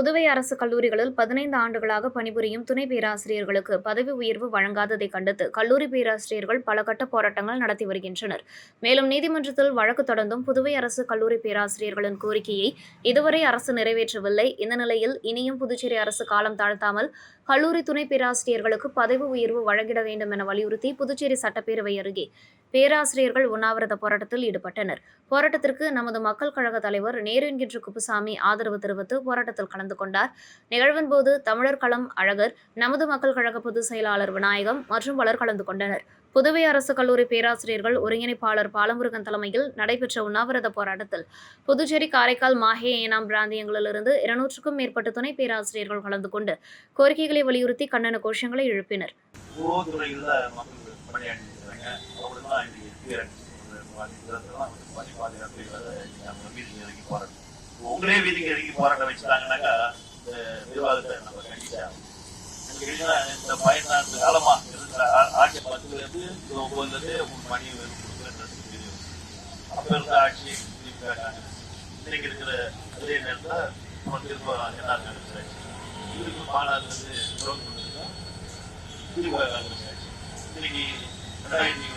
புதுவை அரசு கல்லூரிகளில் பதினைந்து ஆண்டுகளாக பணிபுரியும் துணை பேராசிரியர்களுக்கு பதவி உயர்வு வழங்காததை கண்டித்து கல்லூரி பேராசிரியர்கள் பல கட்ட போராட்டங்கள் நடத்தி வருகின்றனர். மேலும் நீதிமன்றத்தில் வழக்கு தொடர்ந்தும் புதுவை அரசு கல்லூரி பேராசிரியர்களின் கோரிக்கையை இதுவரை அரசு நிறைவேற்றவில்லை. இந்த நிலையில் இனியும் புதுச்சேரி அரசு காலம் தாழ்த்தாமல் கல்லூரி துணை பேராசிரியர்களுக்கு பதவி உயர்வு வழங்கிட வேண்டும் என வலியுறுத்தி புதுச்சேரி சட்டப்பேரவை அருகே பேராசிரியர்கள் உண்ணாவிரத போராட்டத்தில் ஈடுபட்டனர். போராட்டத்திற்கு நமது மக்கள் கழக தலைவர் நேரு என்கின்ற குப்புசாமி ஆதரவு தெரிவித்து போராட்டத்தில் கலந்து கொண்டார். நிகழ்வின் போது தமிழர் களம் அழகர் நமது மக்கள் கழக பொதுச் செயலாளர் விநாயகம் மற்றும் பலர் கலந்து கொண்டனர். புதுவை அரசு கல்லூரி பேராசிரியர்கள் ஒருங்கிணைப்பாளர் பாலமுருகன் தலைமையில் நடைபெற்ற உண்ணாவிரத போராட்டத்தில் புதுச்சேரி காரைக்கால் மாஹே ஏனாம் பிராந்தியங்களிலிருந்து இருநூற்றுக்கும் மேற்பட்ட துணை பேராசிரியர்கள் கலந்து கொண்டு கோரிக்கைகளை வலியுறுத்தி கண்டன கோஷங்களை எழுப்பினர். உங்களே வீதிக்கு இறங்கி போராட்டம் வச்சுட்டாங்கன்னாக்கா இந்த விவாதத்தை நம்ம கண்டிச்சாகும் எனக்கு இந்த பதினான்கு காலமா இருக்கிற ஆட்சி பத்துல இருந்து ஒன்பதுல மணி கொடுக்குறது தெரியும் அப்ப இருந்த ஆட்சி இன்னைக்கு இருக்கிற அதே நேரத்துல நம்ம திரும்ப என்ன நடந்துச்சு இதுக்கு மாநாடு வந்து இருபத்தி காங்கிரஸ் ஆட்சி இன்னைக்கு ரெண்டாயிரத்தி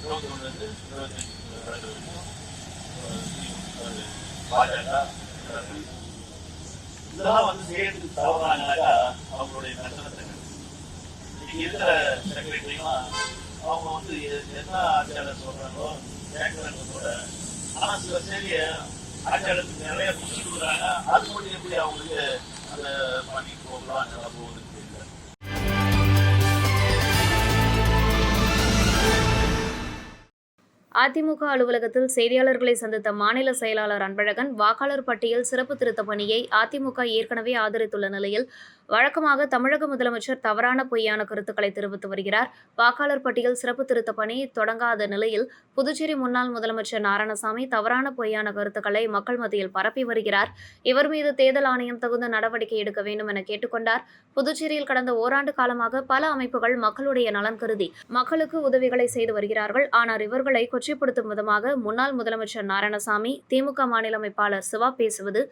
இருபத்தி ஒண்ணு இருபத்தஞ்சு பாஜக இதெல்லாம் வந்து செய்யறதுக்கு தவறாங்கனாக்கா அவங்களுடைய நடனத்தை இருக்கிற செக்ரட்டரிலாம் அவங்க வந்து என்ன ஆட்சியாளர் சில ஆட்சியாளருக்கு நிறைய கொடுக்குறாங்க. அது மட்டும் எப்படி அவங்களுக்கு அந்த பண்ணி போகலாம் அதிமுக அலுவலகத்தில் செய்தியாளர்களை சந்தித்த மாநில செயலாளர் அன்பழகன் வாக்காளர் பட்டியல் சிறப்பு திருத்த பணியை அதிமுக ஏற்கனவே ஆதரித்துள்ள நிலையில் வழக்கமாக தமிழக முதலமைச்சர் தவறான பொய்யான கருத்துக்களை தெரிவித்து வருகிறார். வாக்காளர் பட்டியல் சிறப்பு திருத்த பணி தொடங்காத நிலையில் புதுச்சேரி முன்னாள் முதலமைச்சர் நாராயணசாமி தவறான பொய்யான கருத்துக்களை மக்கள் மத்தியில் பரப்பி வருகிறார். இவர் மீது தேர்தல் ஆணையம் தகுந்த நடவடிக்கை எடுக்க வேண்டும் என கேட்டுக்கொண்டார். புதுச்சேரியில் கடந்த ஓராண்டு காலமாக பல அமைப்புகள் மக்களுடைய நலன் கருதி மக்களுக்கு உதவிகளை செய்து வருகிறார்கள். ஆனால் இவர்களை கொச்சைப்படுத்தும் விதமாக முன்னாள் முதலமைச்சர் நாராயணசாமி திமுக மாநில அமைப்பாளர் சிவா பேசுவது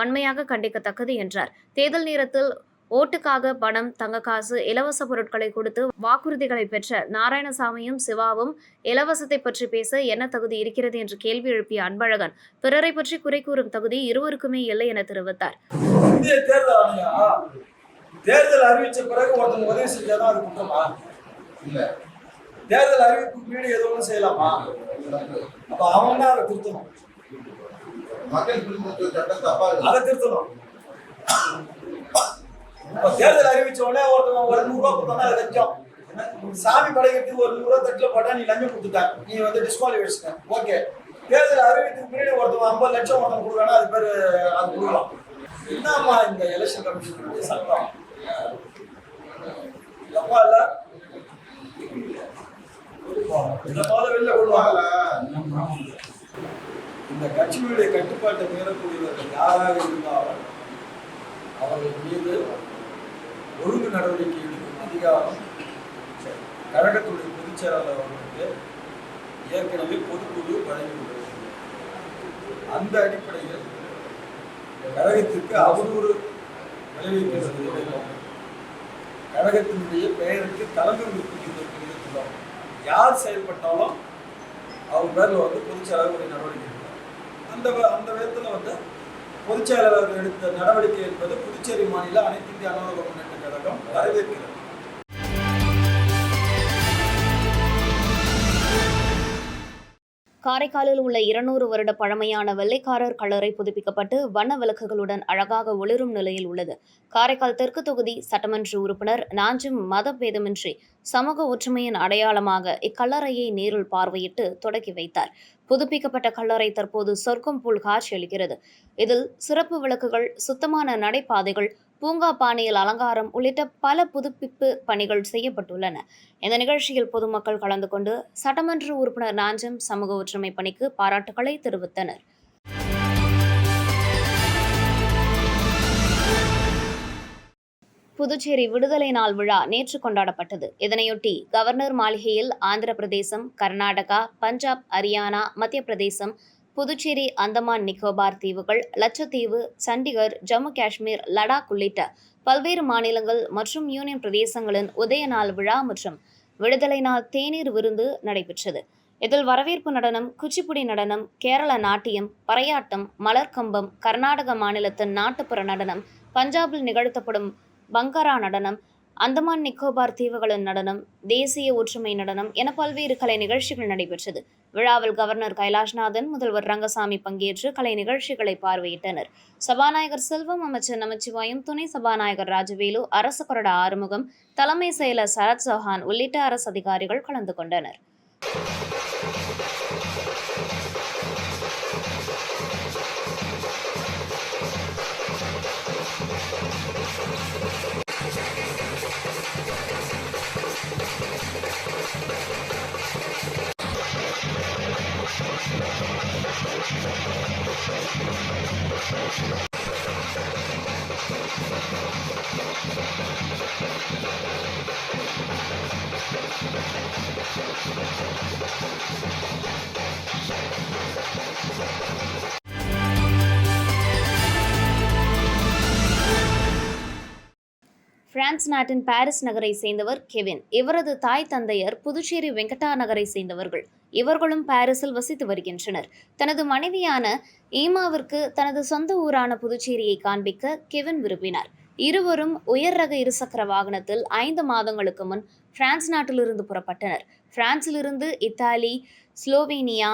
வன்மையாக கண்டிக்கத்தக்கது என்றார். தேர்தல் நேரத்தில் ஓட்டுக்காக பணம் தங்கக்காசு இலவச பொருட்களை கொடுத்து வாக்குறுதிகளை பெற்ற நாராயணசாமியும் சிவாவும் இலவசத்தை பற்றி பேச என்ன தகுதி இருக்கிறது என்று கேள்வி எழுப்பிய அன்பழகன் பிறரை பற்றி குறை கூறும் தகுதி இருவருக்குமே இல்லை என தெரிவித்தார். தேர்தல் அறிவிச்ச பிறகு ஒருத்தங்க உதவி செஞ்சாதான் அது குற்றமா? இல்ல. தேர்தல் அறிவிப்புக்கு முன்னாடி எது செய்யலாமா? அப்ப அவங்க தான் அதை திருத்தணும். மக்கள் அதை திருத்தணும். தேர்தல் அறிவிச்ச உடனே ஒருத்தவங்க ஒரு நூறுரூவா ரூபா லட்சம் அது லஞ்சம் சாமி படைக்கிறதுக்கு ஒரு நூறுரூவா தட்டில் போட்டா நீ லஞ்சம் கொடுத்துட்ட நீ வந்து டிஸ்குவாலிஃபிகேஷன் ஓகே. தேர்தல் அறிவித்துக்கு முன்னாடி ஒருத்தவங்க ஐம்பது லட்சம் ஒருத்தவங்க கொடுக்குறானா அது பேர் அது கொடுக்கலாம். என்னம்மா இந்த எலெக்ஷன் கமிஷன் சட்டம்? தப்பா இல்ல? வெளில கொள்வாங்க இந்த கட்சியுடைய கட்டுப்பாட்டை மீறக்கூடியவர்கள் யாராக இருந்தாலும் அவர்கள் மீது ஒழுங்கு நடவடிக்கை அதிகாரம். கழகத்துடைய பொதுச் செயலாளர் அவர்களுக்கு ஏற்கனவே பொதுக்குழு வழங்கியுள்ளது அந்த அடிப்படையில் கழகத்திற்கு அவதூறு விளைவிக்கிறது. கழகத்தினுடைய பெயருக்கு தலைமை உறுப்பினர் யார் செயல்பட்டாலும் அவங்க பேரில் வந்து பொதுச் நடவடிக்கை அந்த அந்த விதத்தில் வந்து பொதுச் செயலாளர் எடுத்த நடவடிக்கை என்பது புதுச்சேரி மாநில அனைத்து இந்திய அண்ணா முன்னேற்ற கழகம் வரவேற்கிறது காரைக்காலில் உள்ள இருநூறு வருட பழமையான வெள்ளைக்காரர் கல்லறை புதுப்பிக்கப்பட்டு வண்ண விளக்குகளுடன் அழகாக ஒளிரும் நிலையில் உள்ளது. காரைக்கால் தெற்கு தொகுதி சட்டமன்ற உறுப்பினர் நாஞ்சும் மதபேதமின்றி சமூக ஒற்றுமையின் அடையாளமாக இக்கல்லறையை நேரில் பார்வையிட்டு தொடக்கி வைத்தார். புதுப்பிக்கப்பட்ட கல்லறை தற்போது சொர்க்கம் போல் காட்சியளிக்கிறது இதில் சிறப்பு விளக்குகள் சுத்தமான நடைபாதைகள் பூங்கா பாணியில் அலங்காரம் உள்ளிட்ட பல புதுப்பிப்பு பணிகள் செய்யப்பட்டுள்ளன. இந்த நிகழ்ச்சியில் பொதுமக்கள் கலந்து கொண்டு சட்டமன்ற உறுப்பினர் நாஞ்சம் சமூக ஒற்றுமை பணிக்கு பாராட்டுகளை தெரிவித்தனர். புதுச்சேரி விடுதலை நாள் விழா நேற்று கொண்டாடப்பட்டது. இதனையொட்டி கவர்னர் மாளிகையில் ஆந்திர பிரதேசம் கர்நாடகா பஞ்சாப் ஹரியானா மத்திய பிரதேசம் புதுச்சேரி அந்தமான் நிக்கோபார் தீவுகள் லட்சத்தீவு சண்டிகர் ஜம்மு காஷ்மீர் லடாக் உள்ளிட்ட பல்வேறு மாநிலங்கள் மற்றும் யூனியன் பிரதேசங்களின் உதய நாள் விழா மற்றும் விடுதலை நாள் தேநீர் விருந்து நடைபெற்றது. இதில் வரவேற்பு நடனம் குச்சிப்புடி நடனம் கேரள நாட்டியம் பறையாட்டம் மலர்க்கம்பம் கர்நாடக மாநிலத்தின் நாட்டுப்புற நடனம் பஞ்சாபில் நிகழ்த்தப்படும் பங்கரா நடனம் அந்தமான் நிக்கோபார் தீவுகளின் நடனம் தேசிய ஒற்றுமை நடனம் என பல்வேறு கலை நிகழ்ச்சிகள் நடைபெற்றது. விழாவில் கவர்னர் கைலாஷ்நாதன் முதல்வர் ரங்கசாமி பங்கேற்று கலை நிகழ்ச்சிகளை பார்வையிட்டனர். சபாநாயகர் செல்வம் அமைச்சர் நமச்சிவாயம் துணை சபாநாயகர் ராஜவேலு அரசு கொறடா ஆறுமுகம் தலைமை செயலர் சரத் சௌஹான் உள்ளிட்ட அரசு அதிகாரிகள் கலந்து கொண்டனர். பிரான்ஸ் நாட்டின் பாரிஸ் நகரை சேர்ந்தவர் கெவின். இவரது தாய் தந்தையர் புதுச்சேரி வெங்கடா நகரை சேர்ந்தவர்கள். இவர்களும் பாரிஸில் வசித்து வருகின்றனர். தனது மனைவியான ஈமாவிற்கு தனது சொந்த ஊரான புதுச்சேரியை காண்பிக்க கெவின் விரும்பினார். இருவரும் உயர் ரக இருசக்கர வாகனத்தில் ஐந்து மாதங்களுக்கு முன் பிரான்ஸ் நாட்டிலிருந்து புறப்பட்டனர். பிரான்சிலிருந்து இத்தாலி ஸ்லோவேனியா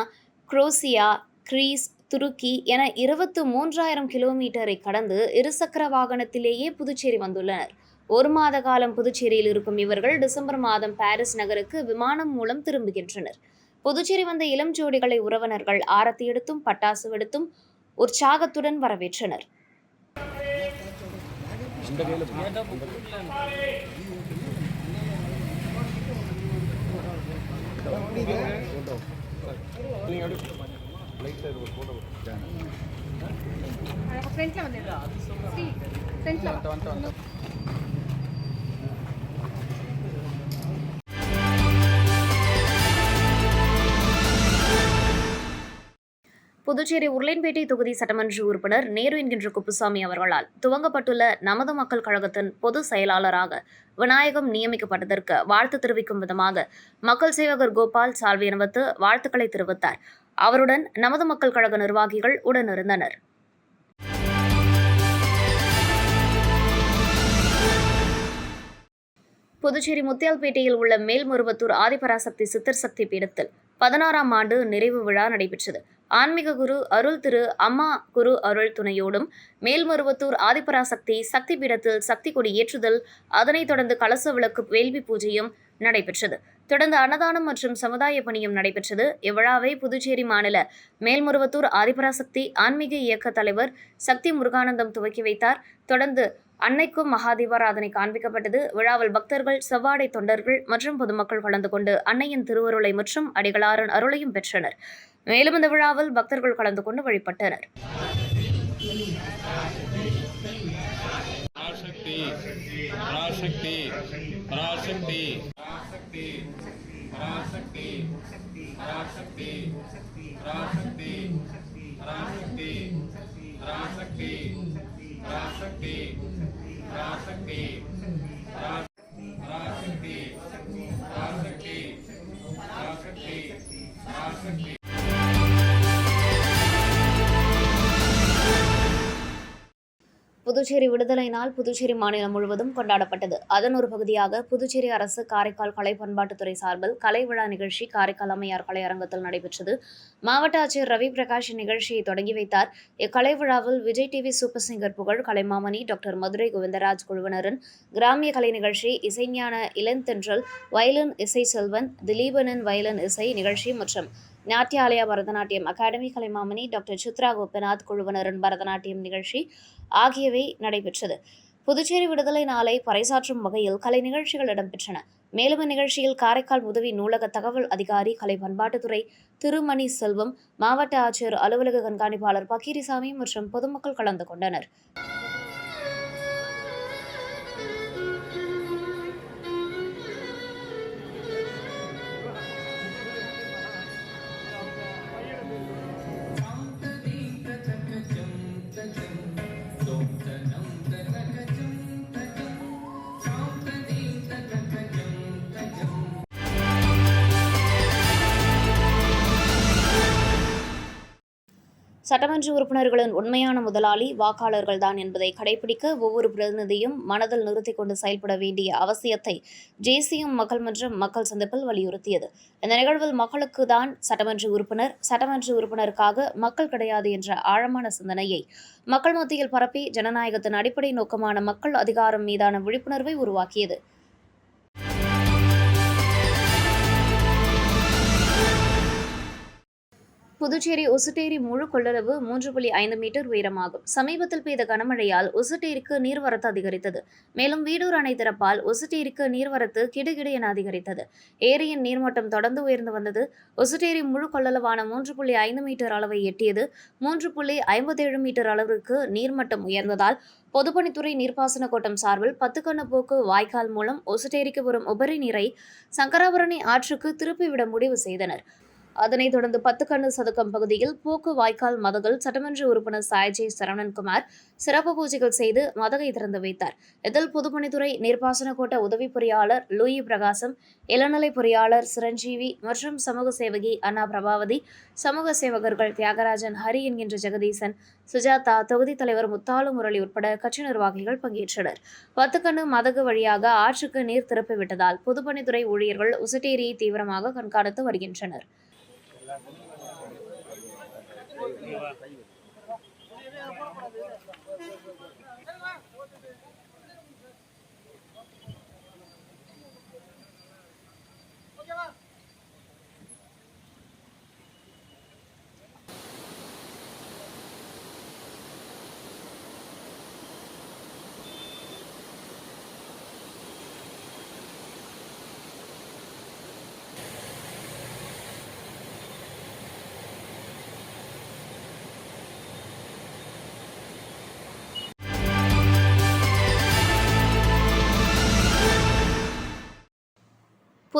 குரோசியா கிரீஸ் துருக்கி என இருபத்து மூன்றாயிரம் கிலோமீட்டரை கடந்து இருசக்கர வாகனத்திலேயே புதுச்சேரி வந்துள்ளனர். ஒரு மாத காலம் புதுச்சேரியில் இருக்கும் இவர்கள் டிசம்பர் மாதம் பாரிஸ் நகருக்கு விமானம் மூலம் திரும்புகின்றனர். புதுச்சேரி வந்த இளம் ஜோடிகளை உறவினர்கள் ஆரத்தி எடுத்தும் பட்டாசு வெடித்தும் உற்சாகத்துடன் வரவேற்றனர். ஃப்ரண்ட்ல வந்துடுறா ஸ்ரீ ஃப்ரண்ட்ல புதுச்சேரி உருளைன்பேட்டை தொகுதி சட்டமன்ற உறுப்பினர் நேரு என்கின்ற குப்புசாமி அவர்களால் துவங்கப்பட்டுள்ள நமது மக்கள் கழகத்தின் பொது செயலாளராக விநாயகம் நியமிக்கப்பட்டதற்கு வாழ்த்து தெரிவிக்கும் விதமாக மக்கள் சேவகர் கோபால் சால்வி அணிவித்து வாழ்த்துக்களை தெரிவித்தார். அவருடன் நமது மக்கள் கழக நிர்வாகிகள் உடனிருந்தனர். புதுச்சேரி முத்தியால்பேட்டையில் உள்ள மேல்மருவத்தூர் ஆதிபராசக்தி சித்தர் சக்தி பீடத்தில் பதினாறாம் ஆண்டு நிறைவு விழா நடைபெற்றது. ஆன்மீக குரு அருள் திரு அம்மா குரு அருள் துணையோடும் மேல்மருவத்தூர் ஆதிபராசக்தி சக்தி பீடத்தில் சக்தி கொடி ஏற்றுதல் அதனைத் தொடர்ந்து கலச விளக்கு வேள்வி பூஜையும் நடைபெற்றது. தொடர்ந்து அன்னதானம் மற்றும் சமுதாய பணியும் நடைபெற்றது. இவ்விழாவை புதுச்சேரி மாநில மேல்முருவத்தூர் ஆதிபராசக்தி ஆன்மீக இயக்க தலைவர் சக்தி முருகானந்தம் துவக்கி வைத்தார். தொடர்ந்து அன்னைக்கும் மகாதீபாராதனை காண்பிக்கப்பட்டது. விழாவில் பக்தர்கள் செவ்வாடை தொண்டர்கள் மற்றும் பொதுமக்கள் கலந்து கொண்டு அன்னையின் திருவருளை மற்றும் அடிகளாரன் அருளையும் பெற்றனர். மேலும் இந்த விழாவில் பக்தர்கள் கலந்து கொண்டு வழிபட்டனர். பராசக்தி பராசக்தி பராசக்தி. புதுச்சேரி விடுதலை நாள் புதுச்சேரி மாநிலம் முழுவதும் கொண்டாடப்பட்டது. அதன் ஒரு பகுதியாக புதுச்சேரி அரசு காரைக்கால் கலை பண்பாட்டுத்துறை சார்பில் கலை விழா நிகழ்ச்சி காரைக்கால் அம்மையார் கலையரங்கத்தில் நடைபெற்றது. மாவட்ட ஆட்சியர் ரவி பிரகாஷ் இந்நிகழ்ச்சியை தொடங்கி வைத்தார். இக்கலை விழாவில் விஜய் டிவி சூப்பர் சிங்கர் புகழ் கலைமாமணி டாக்டர் மதுரை கோவிந்தராஜ் குழுவினரின் கிராமிய கலை நிகழ்ச்சி இசைஞான இளந்தென்றல் வயலின் இசை செல்வன் திலீபனின் வயலின் இசை நிகழ்ச்சி மற்றும் நாட்டியாலயா பரதநாட்டியம் அகாடமி கலைமாமணி டாக்டர் சித்ரா கோபிநாத் குழுவினரின் பரதநாட்டியம் நிகழ்ச்சி ஆகியவை நடைபெற்றது. புதுச்சேரி விடுதலை நாளை பறைசாற்றும் வகையில் கலை நிகழ்ச்சிகள் இடம்பெற்றன. மேலும் இந்நிகழ்ச்சியில் காரைக்கால் உதவி நூலக தகவல் அதிகாரி கலை பண்பாட்டுத்துறை திருமணி செல்வம் மாவட்ட ஆட்சியர் அலுவலக கண்காணிப்பாளர் பக்கீரிசாமி மற்றும் பொதுமக்கள் கலந்து கொண்டனர். சட்டமன்ற உறுப்பினர்களின் உண்மையான முதலாளி வாக்காளர்கள்தான் என்பதை கடைபிடிக்க ஒவ்வொரு பிரதிநிதியும் மனதில் நிறுத்திக் கொண்டு செயல்பட வேண்டிய அவசியத்தை ஜேசிஎம் மக்கள் மன்றம் மக்கள் சந்திப்பில் வலியுறுத்தியது. இந்த நிகழ்வில் மக்களுக்கு தான் சட்டமன்ற உறுப்பினர் சட்டமன்ற உறுப்பினருக்காக மக்கள் கிடையாது என்ற ஆழமான சிந்தனையை மக்கள் மத்தியில் பரப்பி ஜனநாயகத்தின் அடிப்படை நோக்கமான மக்கள் அதிகாரம் மீதான விழிப்புணர்வை உருவாக்கியது. புதுச்சேரி ஒசுட்டேரி முழு கொள்ளளவு மூன்று புள்ளி ஐந்து மீட்டர் உயரமாகும். சமீபத்தில் பெய்த கனமழையால் ஒசுட்டேரிக்கு நீர்வரத்து அதிகரித்தது. மேலும் வீடூர் அணை திறப்பால் ஒசுட்டேரிக்கு நீர்வரத்து கிடுகிடு என அதிகரித்தது. ஏரியின் நீர்மட்டம் தொடர்ந்து உயர்ந்து வந்தது. ஒசுட்டேரி முழு கொள்ளளவான மூன்று புள்ளி ஐந்து மீட்டர் அளவை எட்டியது. மூன்று புள்ளி ஐம்பத்தேழு மீட்டர் அளவிற்கு நீர்மட்டம் உயர்ந்ததால் பொதுப்பணித்துறை நீர்ப்பாசன கோட்டம் சார்பில் பத்துக்கண்ண போக்கு வாய்க்கால் மூலம் ஒசுட்டேரிக்கு வரும் உபரி நீரை சங்கராபரணி ஆற்றுக்கு திருப்பிவிட முடிவு செய்தனர். அதனைத் தொடர்ந்து பத்துக்கண்ணு சதுக்கம் பகுதியில் போக்கு வாய்க்கால் மதகில் சட்டமன்ற உறுப்பினர் சாய்ஜே சரவணன்குமார் சிறப்பு பூஜைகள் செய்து மதகை திறந்து வைத்தார். இதில் பொதுப்பணித்துறை நீர்ப்பாசன கோட்ட உதவி பொறியாளர் லூயி பிரகாசம் இளநிலை பொறியாளர் சிரஞ்சீவி மற்றும் சமூக சேவகி அண்ணா பிரபாவதி சமூக சேவகர்கள் தியாகராஜன் ஹரி என்கின்ற ஜெகதீசன் சுஜாதா தொகுதி தலைவர் முத்தாலு முரளி உட்பட கட்சி நிர்வாகிகள் பங்கேற்றனர். பத்துக்கண்ணு மதகு வழியாக ஆற்றுக்கு நீர் திறப்பு விட்டதால் பொதுப்பணித்துறை ஊழியர்கள் உசுட்டேரியை தீவிரமாக கண்காணித்து வருகின்றனர். Спасибо.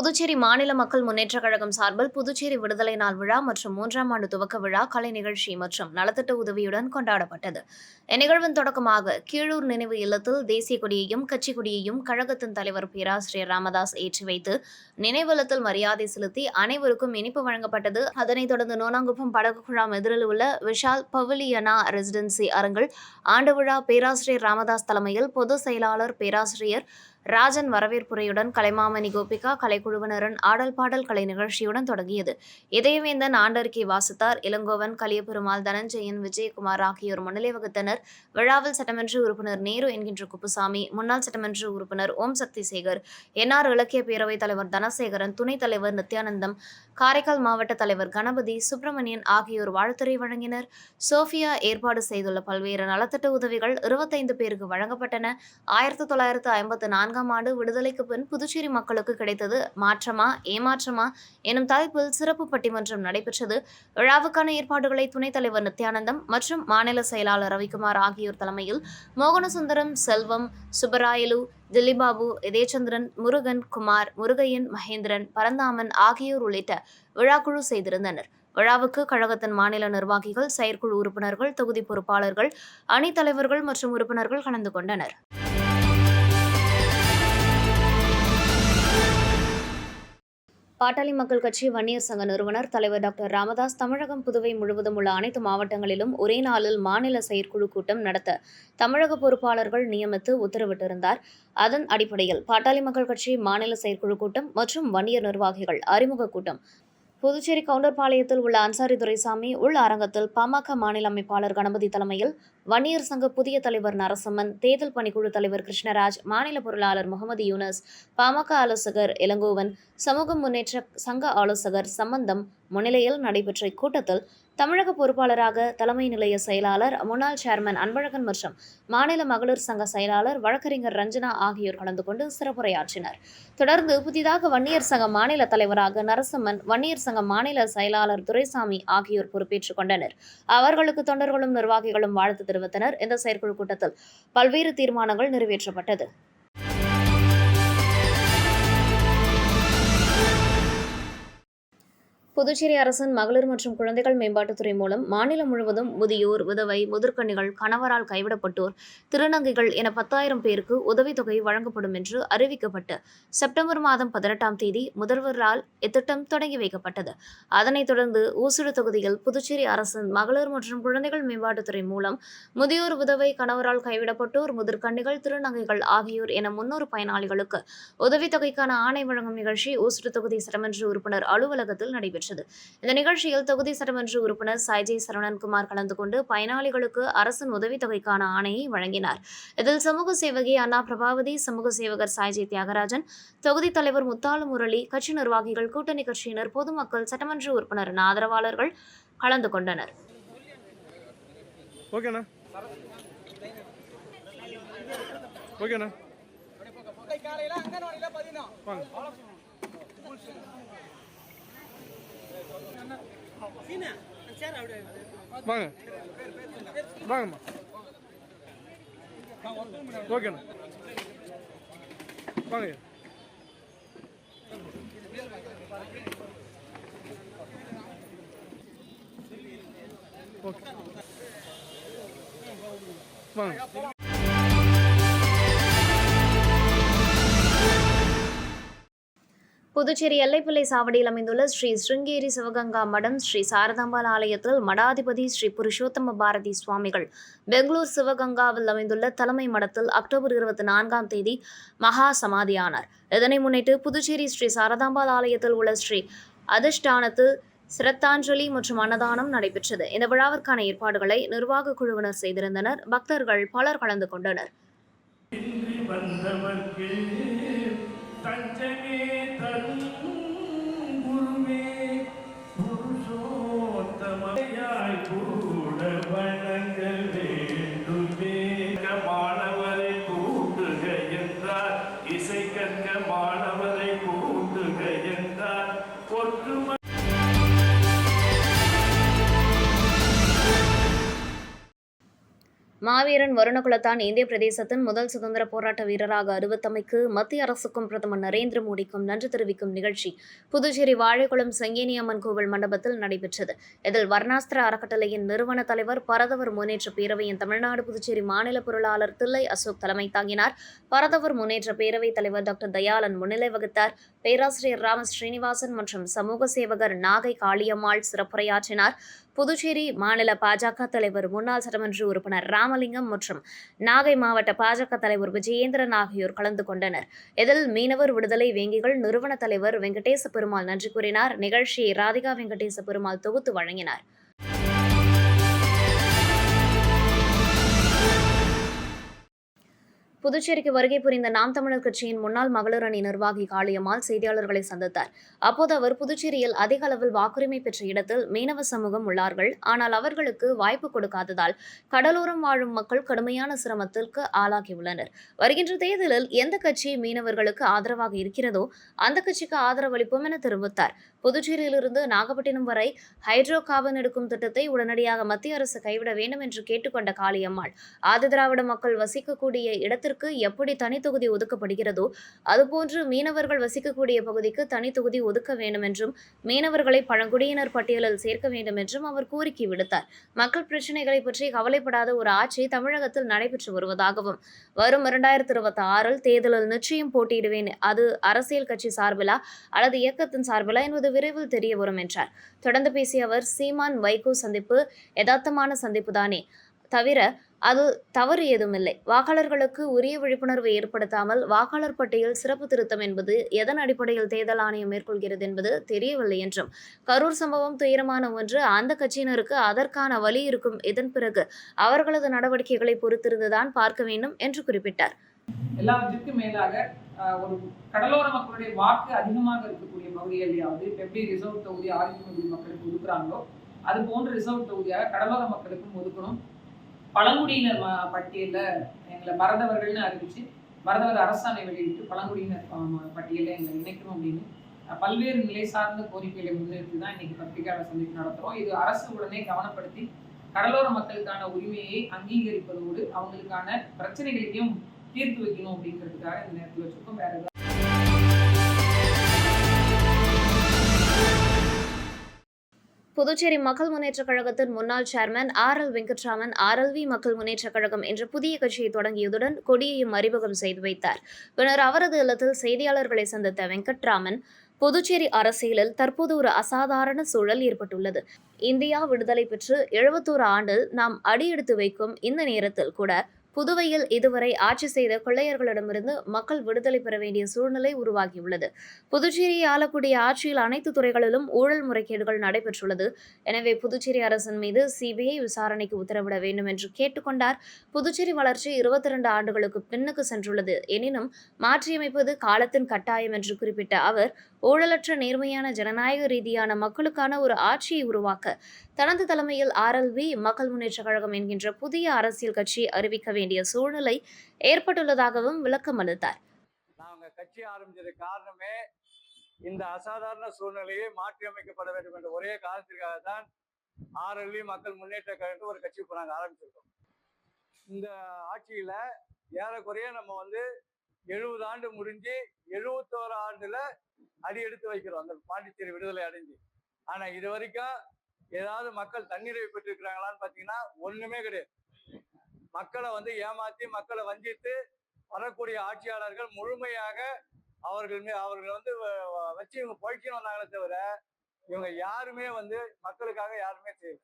புதுச்சேரி மாநில மக்கள் முன்னேற்றக் கழகம் சார்பில் புதுச்சேரி விடுதலை நாள் விழா மற்றும் மூன்றாம் ஆண்டு துவக்க விழா கலை நிகழ்ச்சி மற்றும் நலத்திட்ட உதவியுடன் கொண்டாடப்பட்டது. இந்நிகழ்வின் தொடக்கமாக கீழூர் நினைவு இல்லத்தில் தேசிய கொடியையும் கட்சி கொடியையும் கழகத்தின் தலைவர் பேராசிரியர் ராமதாஸ் ஏற்றி வைத்து நினைவில்லத்தில் மரியாதை செலுத்தி அனைவருக்கும் இனிப்பு வழங்கப்பட்டது. அதனைத் தொடர்ந்து நோனாங்குப்பம் படகு குழாம் எதிரில் உள்ள விஷால் பவிலியனா ரெசிடென்சி அரங்கில் ஆண்டு விழா பேராசிரியர் ராமதாஸ் தலைமையில் பொதுச் செயலாளர் பேராசிரியர் ராஜன் வரவேற்புரையுடன் கலைமாமணி கோபிகா கலைக்குழுவினரின் ஆடல் பாடல் கலை நிகழ்ச்சியுடன் தொடங்கியது. இதயவேந்தன் ஆண்டறிக்கை வாசித்தார் இளங்கோவன் கலியபெருமாள் தனஞ்சயன் விஜயகுமார் ஆகியோர் முன்னிலை வகுத்தனர். விழாவில் சட்டமன்ற உறுப்பினர் நேரு என்கின்ற குப்புசாமி முன்னாள் சட்டமன்ற உறுப்பினர் ஓம் சக்தி சேகர் என்ஆர் இலக்கிய பேரவைத் தலைவர் தனசேகரன் துணைத் தலைவர் நித்யானந்தம் காரைக்கால் மாவட்ட தலைவர் கணபதி சுப்பிரமணியன் ஆகியோர் வாழ்த்துறை வழங்கினர். சோஃபியா ஏற்பாடு செய்துள்ள பல்வேறு நலத்திட்ட உதவிகள் இருபத்தைந்து பேருக்கு வழங்கப்பட்டன. ஆயிரத்தி தொள்ளாயிரத்து ஐம்பத்து நான்கு நான்காம் ஆண்டு விடுதலைக்கு பின் புதுச்சேரி மக்களுக்கு கிடைத்தது மாற்றமா ஏமாற்றமா எனும் தலைப்பில் சிறப்பு பட்டிமன்றம் நடைபெற்றது. விழாவுக்கான ஏற்பாடுகளை துணைத் தலைவர் நித்யானந்தம் மற்றும் மாநில செயலாளர் ரவிக்குமார் ஆகியோர் தலைமையில் மோகனசுந்தரம் செல்வம் சுப்பராயலு தில்லிபாபு இதயச்சந்திரன் முருகன் குமார் முருகையன் மகேந்திரன் பரந்தாமன் ஆகியோர் உள்ளிட்ட விழாக்குழு செய்திருந்தனர். விழாவுக்கு கழகத்தின் மாநில நிர்வாகிகள் செயற்குழு உறுப்பினர்கள் தொகுதி பொறுப்பாளர்கள் அணித் தலைவர்கள் மற்றும் உறுப்பினர்கள் கலந்து கொண்டனர். பாட்டாளி மக்கள் கட்சி வன்னியர் சங்க நிறுவனர் தலைவர் டாக்டர் ராமதாஸ் தமிழகம் புதுவை முழுவதும் உள்ள அனைத்து மாவட்டங்களிலும் ஒரே நாளில் மாநில செயற்குழு கூட்டம் நடத்த தமிழக பொறுப்பாளர்கள் நியமித்து உத்தரவிட்டிருந்தார். அதன் அடிப்படையில் பாட்டாளி மக்கள் கட்சி மாநில செயற்குழு கூட்டம் மற்றும் வன்னியர் நிர்வாகிகள் அறிமுக கூட்டம் புதுச்சேரி கவுண்டர்பாளையத்தில் உள்ள அன்சாரி துரைசாமி உள் அரங்கத்தில் பாமக மாநில அமைப்பாளர் கணபதி தலைமையில் வன்னியர் சங்க புதிய தலைவர் நரசம்மன் தேர்தல் பணிக்குழு தலைவர் கிருஷ்ணராஜ் மாநில பொருளாளர் முகமது யூனஸ் பாமக ஆலோசகர் இளங்கோவன் சமூக முன்னேற்ற சங்க ஆலோசகர் சம்பந்தம் முன்னிலையில் நடைபெற்ற இக்கூட்டத்தில் தமிழக பொறுப்பாளராக தலைமை நிலைய செயலாளர் முன்னாள் சேர்மன் அன்பழகன் மற்றும் மாநில மகளிர் சங்க செயலாளர் வழக்கறிஞர் ரஞ்சனா ஆகியோர் கலந்து கொண்டு சிறப்புரையாற்றினர். தொடர்ந்து புதிதாக வன்னியர் சங்க மாநில தலைவராக நரசிம்மன் வன்னியர் சங்க மாநில செயலாளர் துரைசாமி ஆகியோர் பொறுப்பேற்றுக் கொண்டனர். அவர்களுக்கு தொண்டர்களும் நிர்வாகிகளும் வாழ்த்து தெரிவித்தனர். இந்த செயற்குழு கூட்டத்தில் பல்வேறு தீர்மானங்கள் நிறைவேற்றப்பட்டது. புதுச்சேரி அரசின் மகளிர் மற்றும் குழந்தைகள் மேம்பாட்டுத்துறை மூலம் மாநிலம் முழுவதும் முதியோர் விதவை முதிர்கன்னிகள் கணவரால் கைவிடப்பட்டோர் திருநங்கைகள் என பத்தாயிரம் பேருக்கு உதவித்தொகை வழங்கப்படும் என்று அறிவிக்கப்பட்டு செப்டம்பர் மாதம் பதினெட்டாம் தேதி முதல்வரால் இத்திட்டம் தொடங்கி வைக்கப்பட்டது. அதனைத் தொடர்ந்து ஊசுடு தொகுதியில் புதுச்சேரி அரசின் மகளிர் மற்றும் குழந்தைகள் மேம்பாட்டுத்துறை மூலம் முதியோர் விதவை கணவரால் கைவிடப்பட்டோர் முதிர்கன்னிகள் திருநங்கைகள் ஆகியோர் என முன்னூறு பயனாளிகளுக்கு உதவித்தொகைக்கான ஆணை வழங்கும் நிகழ்ச்சி ஊசுடு தொகுதி சட்டமன்ற உறுப்பினர் அலுவலகத்தில் நடைபெற்றது. இந்த நிகழ்ச்சியில் தொகுதி சட்டமன்ற உறுப்பினர் சாய்ஜி சரவணன்குமார் கலந்து கொண்டு பயனாளிகளுக்கு அரசின் உதவித்தொகைக்கான ஆணையை வழங்கினார். இதில் சமூக சேவகி அண்ணா பிரபாவதி சமூக சேவகர் சாய்ஜி தியாகராஜன் தொகுதி தலைவர் முத்தாலு முரளி கட்சி நிர்வாகிகள் கூட்டணி கட்சியினர் பொதுமக்கள் சட்டமன்ற உறுப்பினரின் ஆதரவாளர்கள் கலந்து கொண்டனர். ஓகேண்ணா ஓகேண்ணா வாங்க. வாங்கம்மா. ஓகேண்ணா வாங்க. ஓகே வாங்க. புதுச்சேரி எல்லைப்பிள்ளை சாவடியில் அமைந்துள்ள ஸ்ரீ ஸ்ருங்கேரி சிவகங்கா மடம் ஸ்ரீ சாரதாம்பாள் ஆலயத்தில் மடாதிபதி ஸ்ரீ புருஷோத்தம பாரதி சுவாமிகள் பெங்களூர் சிவகங்காவில் அமைந்துள்ள தலைமை மடத்தில் அக்டோபர் இருபத்தி நான்காம் தேதி மகா சமாதியானார். இதனை முன்னிட்டு புதுச்சேரி ஸ்ரீ சாரதாம்பாள் ஆலயத்தில் உள்ள ஸ்ரீ அதிஷ்டானத்தில் சிரத்தாஞ்சலி மற்றும் அன்னதானம் நடைபெற்றது. இந்த விழாவிற்கான ஏற்பாடுகளை நிர்வாக குழுவினர் செய்திருந்தனர். பக்தர்கள் பலர் கலந்து கொண்டனர். தஞ்சமே தரும் குருவே புருஷோத்தமையாய் கூட வணங்க வேண்டுமே. மாணவரை கூட்டுக என்றார் இசை கற்க மாணவரை கூட்டுக என்றார். ஒற்றுமை மாவீரன் வருணகுலத்தான் இந்திய பிரதேசத்தின் முதல் சுதந்திர போராட்ட வீரராக அறிவித்தமைக்கு மத்திய அரசுக்கும் பிரதமர் நரேந்திர மோடிக்கும் நன்றி தெரிவிக்கும் நிகழ்ச்சி புதுச்சேரி வாழைக்குளம் செங்கேனியம்மன் கோவில் மண்டபத்தில் நடைபெற்றது. இதில் வர்ணாஸ்திர அறக்கட்டளையின் நிறுவன தலைவர் பரதவர் முன்னேற்ற பேரவையின் தமிழ்நாடு புதுச்சேரி மாநில பொருளாளர் தில்லை அசோக் தலைமை தாங்கினார். பரதவர் முன்னேற்ற பேரவைத் தலைவர் டாக்டர் தயாளன் முன்னிலை வகித்தார். பேராசிரியர் ராம ஸ்ரீனிவாசன் மற்றும் சமூக சேவகர் நாகை காளியம்மாள் சிறப்புரையாற்றினார். புதுச்சேரி மாநில பாஜக தலைவர் முன்னாள் சட்டமன்ற உறுப்பினர் ராமலிங்கம் மற்றும் நாகை மாவட்ட பாஜக தலைவர் விஜயேந்திரன் ஆகியோர் கலந்து கொண்டனர். இதில் மீனவர் விடுதலை வேங்கிகள் நிறுவன தலைவர் வெங்கடேச பெருமாள் நன்றி கூறினார். நிகழ்ச்சியை ராதிகா வெங்கடேச பெருமாள் தொகுத்து வழங்கினார். புதுச்சேரிக்கு வருகை புரிந்த நாம் தமிழர் கட்சியின் முன்னாள் மகளிர் அணி நிர்வாகி காளியம்மாள் செய்தியாளர்களை சந்தித்தார். அப்போது அவர் புதுச்சேரியில் அதிக அளவில் வாக்குரிமை பெற்ற இடத்தில் மீனவ சமூகம் உள்ளார்கள். ஆனால் அவர்களுக்கு வாய்ப்பு கொடுக்காததால் கடலோரம் வாழும் மக்கள் கடுமையான சிரமத்திற்கு ஆளாகியுள்ளனர். வருகின்ற தேர்தலில் எந்த கட்சி மீனவர்களுக்கு ஆதரவாக இருக்கிறதோ அந்த கட்சிக்கு ஆதரவளிப்போம் என தெரிவித்தார். புதுச்சேரியிலிருந்து நாகப்பட்டினம் வரை ஹைட்ரோ கார்பன் எடுக்கும் திட்டத்தை உடனடியாக மத்திய அரசு கைவிட வேண்டும் என்று கேட்டுக்கொண்ட காளியம்மாள் ஆதிதிராவிட மக்கள் வசிக்கக்கூடிய இடத்திற்கு எப்படி தனித்தொகுதி ஒதுக்கப்படுகிறதோ அதுபோன்று மீனவர்கள் வசிக்கக்கூடிய பகுதிக்கு தனித்தொகுதி ஒதுக்க வேண்டும் என்றும் மீனவர்களை பழங்குடியினர் பட்டியலில் சேர்க்க வேண்டும் என்றும் அவர் கோரிக்கை விடுத்தார். மக்கள் பிரச்சினைகளை பற்றி கவலைப்படாத ஒரு ஆட்சி தமிழகத்தில் நடைபெற்று வருவதாகவும் வரும் இரண்டாயிரத்தி இருபத்தி ஆறில் தேர்தலில் நிச்சயம் போட்டியிடுவேன் அது அரசியல் கட்சி சார்பிலா அல்லது இயக்கத்தின் சார்பிலா என்பது விரைவில் தெரிய வரும் என்றார். தொடர்ந்து பேசிய அவர் சீமான் வைகோ சந்திப்பு யதார்த்தமான சந்திப்புதானே தவிர அது தவறு ஏதுமில்லை. வாக்காளர்களுக்கு உரிய விழிப்புணர்வு ஏற்படுத்தாமல் வாக்காளர் பட்டியல் சிறப்பு திருத்தம் என்பது எதன் அடிப்படையில் தேர்தல் ஆணையம் மேற்கொள்கிறது என்பது தெரியவில்லை என்றும். கரூர் சம்பவம் துயரமான ஒன்று. அந்த கட்சியினருக்கு அதற்கான வழி இருக்கும் இதன் பிறகு அவர்களது நடவடிக்கைகளை பொறுத்திருந்துதான் பார்க்க வேண்டும் என்று குறிப்பிட்டார். எல்லாவற்றிற்கும் மேலாக ஒரு கடலோர மக்களுடைய வாக்கு அதிகமாக இருக்கக்கூடிய பகுதிகளையாவது எப்படி ரிசர்வ் தொகுதி ஆதிக்க மக்களுக்கு ஒதுக்குறாங்களோ அது போன்ற ரிசர்வ் தொகுதியாக கடலோர மக்களுக்கும் ஒதுக்கணும். பழங்குடியினர் ம- எங்களை மறந்தவர்கள்னு அறிவிச்சு மறந்தவர் அரசாணை வெளியிட்டு பழங்குடியினர் பட்டியலில் பட்டியலை எங்களை இணைக்கணும் அப்படின்னு பல்வேறு நிலை சார்ந்த கோரிக்கைகளை முன்னிறுத்தி தான் இன்னைக்கு பத்திரிகையாளர் சந்திப்பு நடத்துகிறோம் இது அரசு உடனே கவனப்படுத்தி கடலோர மக்களுக்கான உரிமையை அங்கீகரிப்பதோடு அவங்களுக்கான பிரச்சனைகளையும் தீர்த்து வைக்கணும் அப்படிங்கிறதுக்காக இந்த நேரத்தில் வச்சுருக்கோம். வேற புதுச்சேரி மக்கள் முன்னேற்றக் கழகத்தின் முன்னாள் chairman R L Venkatraman RLV Makkal Munnetra Kazhagam என்ற புதிய கட்சியை தொடங்கியதுடன் கொடியையும் அறிமுகம் செய்து வைத்தார். பின்னர் அவரது இல்லத்தில் செய்தியாளர்களை சந்தித்த வெங்கட்ராமன் புதுச்சேரி அரசியலில் தற்போது ஒரு அசாதாரண சூழல் ஏற்பட்டுள்ளது. இந்தியா விடுதலை பெற்று எழுபத்தோரு ஆண்டில் நாம் அடியெடுத்து வைக்கும் இந்த நேரத்தில் கூட புதுவையில் இதுவரை ஆட்சி செய்த கொள்ளையர்களிடமிருந்து மக்கள் விடுதலை பெற வேண்டிய சூழ்நிலை உருவாகியுள்ளது. புதுச்சேரியை ஆளக்கூடிய ஆட்சியில் அனைத்து துறைகளிலும் ஊழல் முறைகேடுகள் நடைபெற்றுள்ளது. எனவே புதுச்சேரி அரசின் மீது சிபிஐ விசாரணைக்கு உத்தரவிட வேண்டும் என்று கேட்டுக்கொண்டார். புதுச்சேரி வளர்ச்சி இருபத்தி இரண்டு ஆண்டுகளுக்கு பின்னுக்கு சென்றுள்ளது. எனினும் மாற்றியமைப்பது காலத்தின் கட்டாயம் என்று குறிப்பிட்ட அவர் ஊழலற்ற நேர்மையான ஜனநாயக ரீதியான மக்களுக்கான ஒரு ஆட்சியை உருவாக்க தனது தலைமையில் ஆர்எல்வி மக்கள் முன்னேற்றக் கழகம் என்கின்ற புதிய அரசியல் கட்சி அறிவிக்க வேண்டிய சூழ்நிலை ஏற்பட்டுள்ளதாகவும் விளக்கம் அளித்தார். நாங்கள் கட்சி ஆரம்பிச்சது காரணமே இந்த அசாதாரண சூழ்நிலையை மாற்றி அமைக்கப்பட வேண்டும் என்ற ஒரே காரணத்திற்காக தான் ஆர்எல்வி மக்கள் முன்னேற்ற கழகம் ஒரு கட்சி இப்போ நாங்கள் ஆரம்பிச்சிருக்கோம். இந்த ஆட்சியில ஏறக்குறைய நம்ம வந்து எழுபது ஆண்டு முடிஞ்சு எழுபத்தோரு ஆண்டுல அடி எடுத்து வைக்கிறோம். அந்த பாண்டிச்சேரி விடுதலை அடைஞ்சு. ஆனா இது வரைக்கும் ஏதாவது மக்கள் தண்ணீரை பெற்றிருக்கிறாங்களான்னு பார்த்தீங்கன்னா ஒண்ணுமே கிடையாது. மக்களை வந்து ஏமாத்தி மக்களை வஞ்சித்து வரக்கூடிய ஆட்சியாளர்கள் முழுமையாக அவர்கள் மீ- அவர்கள் வந்து வ- வச்சு இவங்க பொழைக்கணும் வந்தாங்களே தவிர இவங்க யாருமே வந்து மக்களுக்காக யாருமே செய்யல.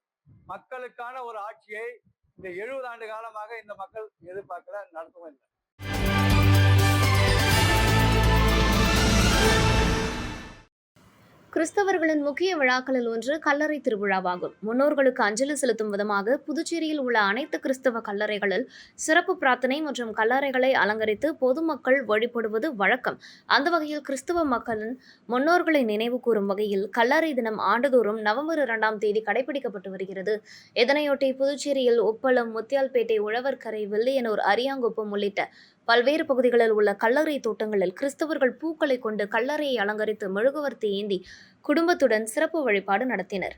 மக்களுக்கான ஒரு ஆட்சியை இந்த எழுபது ஆண்டு காலமாக இந்த மக்கள் எதிர்பார்க்கல நடத்தவும் இல்லை. கிறிஸ்தவர்களின் முக்கிய விழாக்களில் ஒன்று கல்லறை திருவிழாவாகும். முன்னோர்களுக்கு அஞ்சலி செலுத்தும் விதமாக புதுச்சேரியில் உள்ள அனைத்து கிறிஸ்தவ கல்லறைகளில் சிறப்பு பிரார்த்தனை மற்றும் கல்லறைகளை அலங்கரித்து பொதுமக்கள் வழிபடுவது வழக்கம். அந்த வகையில் கிறிஸ்தவ மக்களின் முன்னோர்களை நினைவு கூறும் வகையில் கல்லறை தினம் ஆண்டுதோறும் நவம்பர் இரண்டாம் தேதி கடைபிடிக்கப்பட்டு வருகிறது. இதனையொட்டி புதுச்சேரியில் உப்பளம் முத்தியால்பேட்டை உழவர்கரை வில்லியனூர் அரியாங்குப்பம் உள்ளிட்ட பல்வேறு பகுதிகளில் உள்ள கல்லறை தோட்டங்களில் கிறிஸ்தவர்கள் பூக்களை கொண்டு கல்லறையை அலங்கரித்து மெழுகுவர்த்தி ஏந்தி குடும்பத்துடன் சிறப்பு வழிபாடு நடத்தினர்.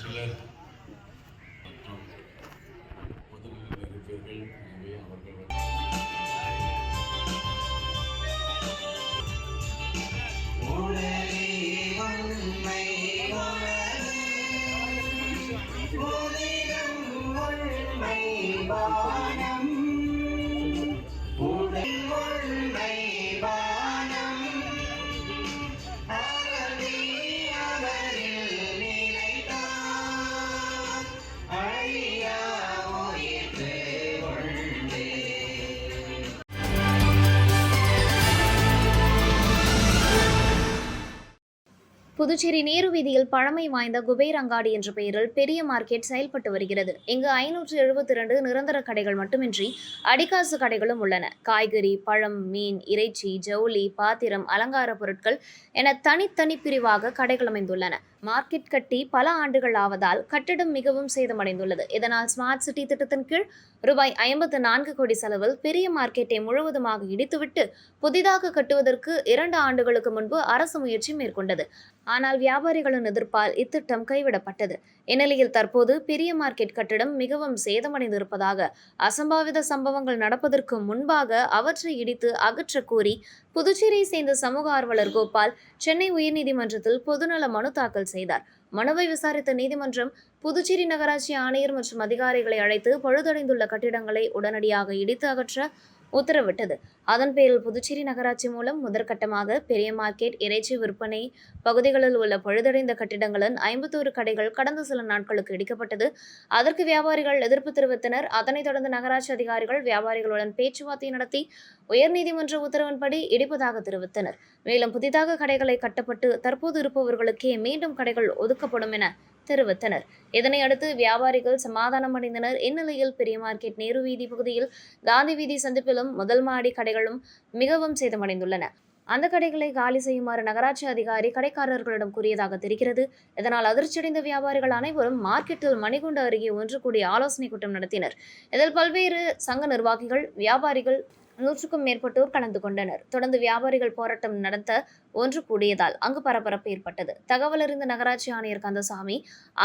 சிலர் புதுச்சேரி நேரு வீதியில் பழமை வாய்ந்த குபேர் அங்காடி என்ற பெயரில் பெரிய மார்க்கெட் செயல்பட்டு வருகிறது. இங்கு ஐநூற்று எழுபத்தி இரண்டு நிரந்தர கடைகள் மட்டுமின்றி அடிக்காசு கடைகளும் உள்ளன. காய்கறி பழம் மீன் இறைச்சி ஜவுளி பாத்திரம் அலங்கார பொருட்கள் என தனித்தனி பிரிவாக கடைகள் அமைந்துள்ளன. மார்க்கெட் கட்டி பல ஆண்டுகள் ஆவதால் கட்டிடம் மிகவும் சேதமடைந்துள்ளது. இதனால் ஸ்மார்ட் சிட்டி திட்டத்தின் கீழ் ரூபாய் ஐம்பத்து நான்கு கோடி செலவில் பெரிய மார்க்கெட்டை முழுவதுமாக இடித்துவிட்டு புதிதாக கட்டுவதற்கு இரண்டு ஆண்டுகளுக்கு முன்பு அரசு முயற்சி மேற்கொண்டது. ஆனால் வியாபாரிகளின் எதிர்ப்பால் இத்திட்டம் கைவிடப்பட்டது. இந்நிலையில் தற்போது பெரிய மார்க்கெட் கட்டிடம் மிகவும் சேதமடைந்திருப்பதாக அசம்பாவித சம்பவங்கள் நடப்பதற்கு முன்பாக அவற்றை இடித்து அகற்றக் கோரி புதுச்சேரியை சேர்ந்த சமூக ஆர்வலர் கோபால் சென்னை உயர்நீதிமன்றத்தில் பொதுநல மனு தாக்கல் செய்தார். மனுவை விசாரித்த நீதிமன்றம் புதுச்சேரி நகராட்சி ஆணையர் மற்றும் அதிகாரிகளை அழைத்து பழுதடைந்துள்ள கட்டிடங்களை உடனடியாக இடித்து அகற்ற உத்தரவிட்டது. அதன் பேரில் புதுச்சேரி நகராட்சி மூலம் முதற்கட்டமாக பெரிய மார்க்கெட் இறைச்சி விற்பனை பகுதிகளில் உள்ள பழுதடைந்த கட்டிடங்களின் ஐம்பத்தோரு கடைகள் கடந்த சில நாட்களுக்கு இடிக்கப்பட்டது. அதற்கு வியாபாரிகள் எதிர்ப்பு தெரிவித்தனர். அதனைத் தொடர்ந்து நகராட்சி அதிகாரிகள் வியாபாரிகளுடன் பேச்சுவார்த்தை நடத்தி உயர்நீதிமன்ற உத்தரவின்படி இடிப்பதாக தெரிவித்தனர். மேலும் புதிதாக கடைகளை கட்டப்பட்டு தற்போது இருப்பவர்களுக்கே மீண்டும் கடைகள் ஒதுக்கப்படும் என தெரிவித்தனர். இதனை அடுத்து வியாபாரிகள் சமாதானம் அடைந்தனர் இந்நிலையில் பெரிய மார்க்கெட் நேரு வீதி பகுதியில் காந்தி வீதி சந்திப்பிலும் முதல் மாடி கடைகளும் மிகவும் சேதமடைந்துள்ளன. அந்த கடைகளை காலி செய்யுமாறு நகராட்சி அதிகாரி கடைக்காரர்களிடம் கூறியதாக தெரிகிறது. இதனால் அதிர்ச்சியடைந்த வியாபாரிகள் அனைவரும் மார்க்கெட்டில் மணிகுண்டு அருகே ஒன்று கூடி ஆலோசனை கூட்டம் நடத்தினர். இதில் பல்வேறு சங்க நிர்வாகிகள் வியாபாரிகள் நூற்றுக்கும் மேற்பட்டோர் கலந்து கொண்டனர். தொடர்ந்து வியாபாரிகள் போராட்டம் நடத்த ஒன்று கூடியதால் அங்கு பரபரப்பு ஏற்பட்டது. தகவல் அறிந்த நகராட்சி ஆணையர் கந்தசாமி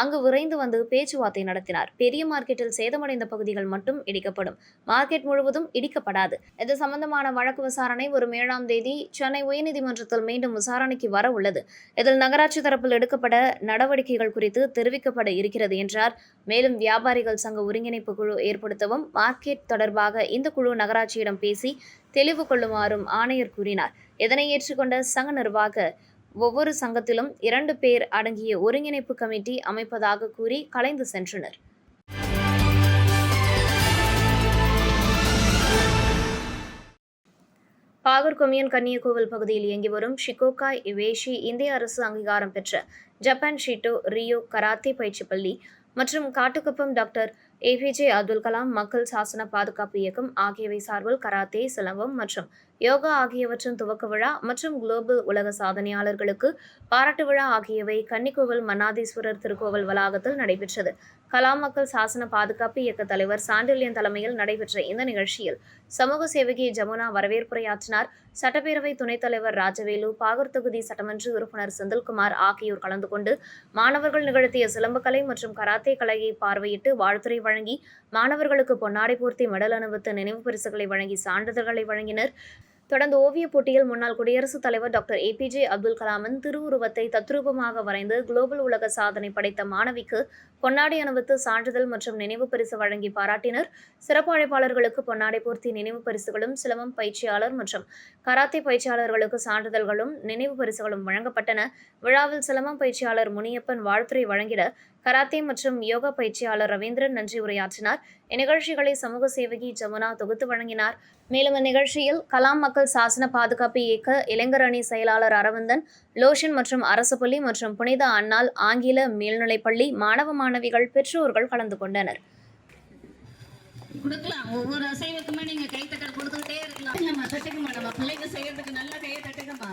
அங்கு விரைந்து வந்து பேச்சுவார்த்தை நடத்தினார். பெரிய மார்க்கெட்டில் சேதமடைந்த பகுதிகள் மட்டும் இடிக்கப்படும். மார்க்கெட் முழுவதும் இடிக்கப்படாது. இது சம்பந்தமான வழக்கு விசாரணை வரும் ஏழாம் தேதி சென்னை உயர்நீதிமன்றத்தில் மீண்டும் விசாரணைக்கு வர உள்ளது. இதில் நகராட்சி தரப்பில் எடுக்கப்பட நடவடிக்கைகள் குறித்து தெரிவிக்கப்பட இருக்கிறது என்றார். மேலும் வியாபாரிகள் சங்க ஒருங்கிணைப்பு குழு ஏற்படுத்தவும் மார்க்கெட் தொடர்பாக இந்த குழு நகராட்சியிடம் பேசி தெளிவு கொள்ளுமாறும் ஆணையர் கூறினார். இதனை ஏற்றுக்கொண்ட சங்க நிர்வாக ஒவ்வொரு சங்கத்திலும் இரண்டு பேர் அடங்கிய ஒருங்கிணைப்பு கமிட்டி அமைப்பதாக கூறி கலைந்து சென்றனர். பாகூர் கொமியன் கன்னியகோவில் பகுதியில் இயங்கி வரும் ஷிகோகாய் இவேஷி இந்திய அரசு அங்கீகாரம் பெற்ற ஜப்பான் ஷீட்டோ ரியோ கராத்தே பயிற்சி பள்ளி மற்றும் காட்டுக்குப்பம் டாக்டர் ஏபிஜே அப்துல் கலாம் மக்கள் சாசன பாதுகாப்பு இயக்கம் ஆகியவை சார்பில் கராத்தே சிலம்பம் மற்றும் யோகா ஆகியவற்றின் துவக்க விழா மற்றும் குளோபல் உலக சாதனையாளர்களுக்கு பாராட்டு விழா ஆகியவை கன்னிக்கோவில் மன்னாதீஸ்வரர் திருக்கோவில் வளாகத்தில் நடைபெற்றது. கலாம் மக்கள் சாசன பாதுகாப்பு இயக்க தலைவர் சாண்டில்யன் தலைமையில் நடைபெற்ற இந்த நிகழ்ச்சியில் சமூக சேவகி ஜமுனா வரவேற்புரையாற்றினார். சட்டப்பேரவை துணைத் தலைவர் ராஜவேலு பாகூர் தொகுதி சட்டமன்ற உறுப்பினர் செந்தில்குமார் ஆகியோர் கலந்து கொண்டு மாணவர்கள் நிகழ்த்திய சிலம்பக்கலை மற்றும் கராத்தே கலையை பார்வையிட்டு வாழ்த்துறை வழங்கி மாணவர்களுக்கு பொன்னாடை பூர்த்தி மெடல் அணிவித்து நினைவு பரிசுகளை வழங்கி சான்றிதழ்களை வழங்கினர். தொடர்ந்து ஓவியப் போட்டியில் முன்னாள் குடியரசுத் தலைவர் டாக்டர் ஏபிஜே அப்துல் கலாமின் திருவுருவத்தை தத்ரூபமாக வரைந்து குளோபல் உலக சாதனை படைத்த மாணவிக்கு பொன்னாடை அணிவித்து சான்றிதழ் மற்றும் நினைவு பரிசு வழங்கி பாராட்டினர். சிறப்பு அழைப்பாளர்களுக்கு பொன்னாடை பூர்த்தி நினைவு பரிசுகளும் சிலம்பம் பயிற்சியாளர் மற்றும் கராத்தே பயிற்சியாளர்களுக்கு சான்றிதழ்களும் நினைவு பரிசுகளும் வழங்கப்பட்டன. விழாவில் சிலம்பம் பயிற்சியாளர் முனியப்பன் வாழ்த்துறை வழங்கிட கராத்தே மற்றும் யோகா பயிற்சியாளர் ரவீந்திரன் நன்றி உரையாற்றினார். இந்நிகழ்ச்சிகளை சமூக சேவகி ஜமுனா தொகுத்து வழங்கினார். மேலும் இந்நிகழ்ச்சியில் கலாம் மக்கள் சாசன பாதுகாப்பு இயக்க இளைஞர் அணி செயலாளர் அரவிந்தன் லோஷன் மற்றும் அரசு பள்ளி மற்றும் புனித அன்னாள் ஆங்கில மேல்நிலைப்பள்ளி மாணவ மாணவிகள் பெற்றோர்கள் கலந்து கொண்டனர். கொடுக்கலாம். ஒவ்வொரு அசைவுக்குமே நீங்க கை தட்டல் கொடுத்துக்கிட்டே இருக்கலாம். நம்ம நம்ம பிள்ளைங்க செய்யறதுக்கு நல்லா கையை தட்டுக்கமா